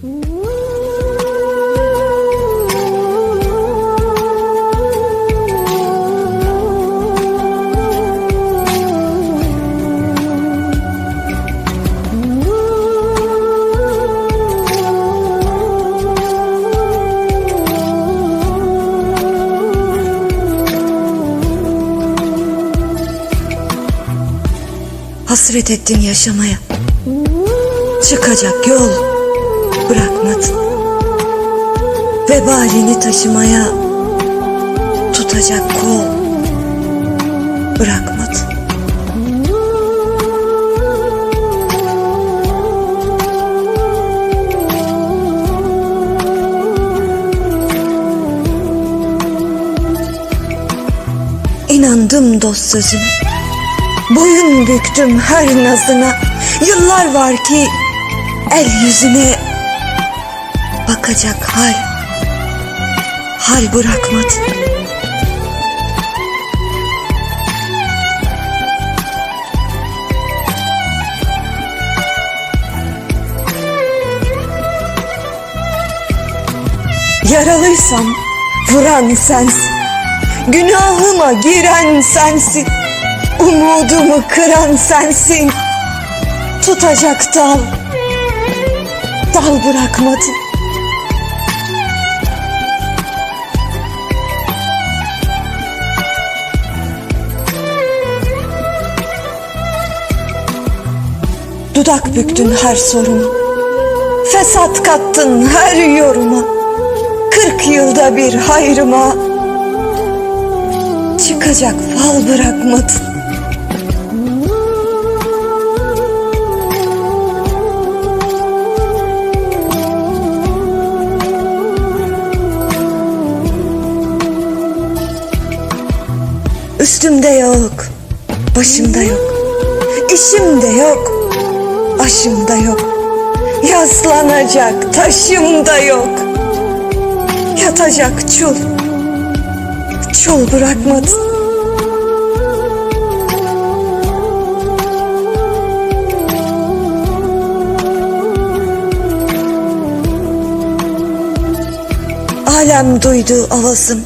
Hasret ettin yaşamaya. Çıkacak yol bırakmadın. Vebalini taşımaya tutacak kol bırakmadın. İnandım dost sözüne. Boyun büktüm her nazına. Yıllar var ki el yüzüne bakacak hal. Hal bırakmadın. Yaralıysam vuran sensin. Günahıma giren sensin. Umudumu kıran sensin. Tutacak dal. Dal bırakmadın. Dudak büktün her soruma. Fesat kattın her yoruma. Kırk yılda bir hayrıma. Çıkacak fal bırakmadın. Üstümde yok, başımda yok, işimde yok, aşımda yok, yaslanacak taşımda yok, yatacak çul, çul bırakmadın. Alem duydu avazım.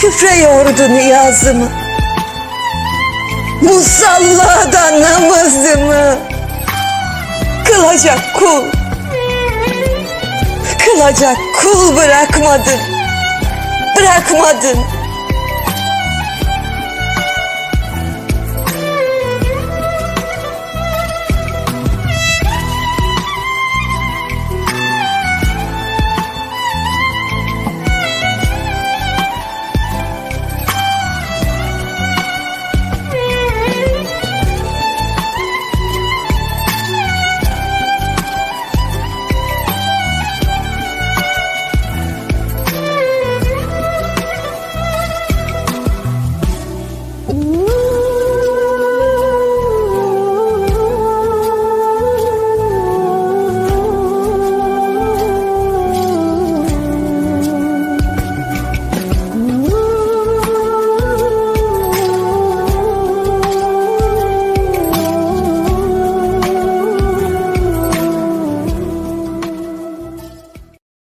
Küfre yordu niyazımı. Musallada namazımı. Kılacak kul. Kılacak kul bırakmadın. Bırakmadın.